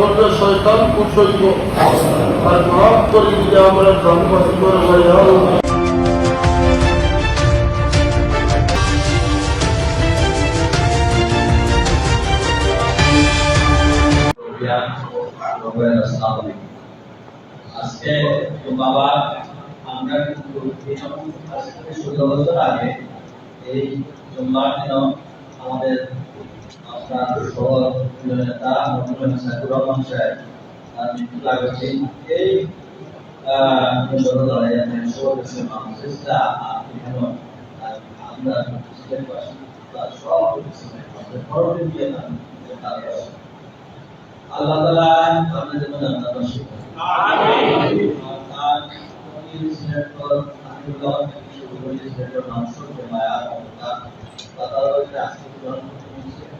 করলে শয়তান কুসইব আর আমরা কিন্তু আগে এই আমাদের আপনার শহর নেতা সাইদুর রহমান সাহেব মৃত্যু লাগছে এই বছর ধরে শহর দেশের মানুষেরা এখানে আমরা সিলেট বাসী তার সব আমাদের ঘরে দিয়ে তার আল্লাহ তাআলা আপনাদের জন্য জান্নাত নসিব আমিন আর উনি সিলেক্টর আব্দুল্লাহ থেকে শুরু করে সিলেক্টর মানসুর মায়া তারা আজকে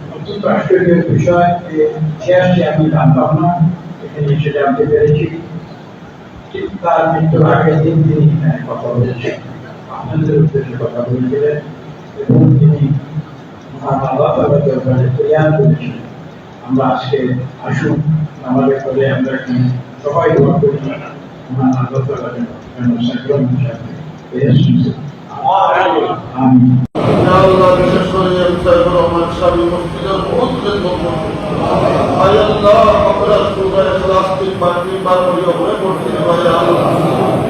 অত্যন্ত আশ্চর্যের বিষয় যে ইতিহাসটি আমি জানতাম না এখানে এসে জানতে পেরেছি। ঠিক তার মৃত্যুর আগের দিন তিনি কথা বলেছেন। আপনাদের উদ্দেশ্যে কথা বলেছিলেন এবং তিনি আমরা আজকে আসুন আমাদের করে আমরা সবাই দোয়া করি মহান আল্লাহ তাআলা যেন সাকরাম এসেছেন আমি ইয়া আল্লাহ বিশেষ করে আমি সাইদুর রহমান মসজিদের বহুত আল্লাহ আমরা সুরা ইখলাস তিনবার তিনবার পড়িয়া পড়ে পড়ছি ভাই আল্লাহ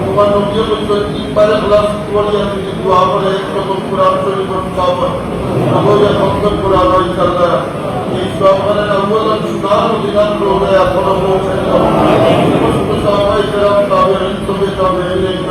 তোমার নবীও বলছো তিনবার ইখলাস পড়িয়া তুমি দোয়া করে একরকম কোরআন কোরআন এই সুনান ও দিনান এখনও পৌঁছে যাও কেরাম তাবেঈন তবে তাবেঈন ইমাম মুস্তাহিদিন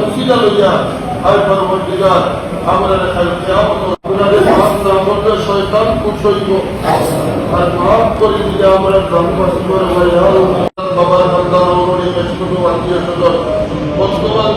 উসিলা লইয়া হয় পরবর্তীকার আমরা আপনাদের সামনে আমাদের শয়তান কুসইব আর মাফ করে দিলে আমরা গ্রামবাসী করে ভাই বাবার বান্দার অগণী মেসকুটু আত্মীয় স্বজন বর্তমান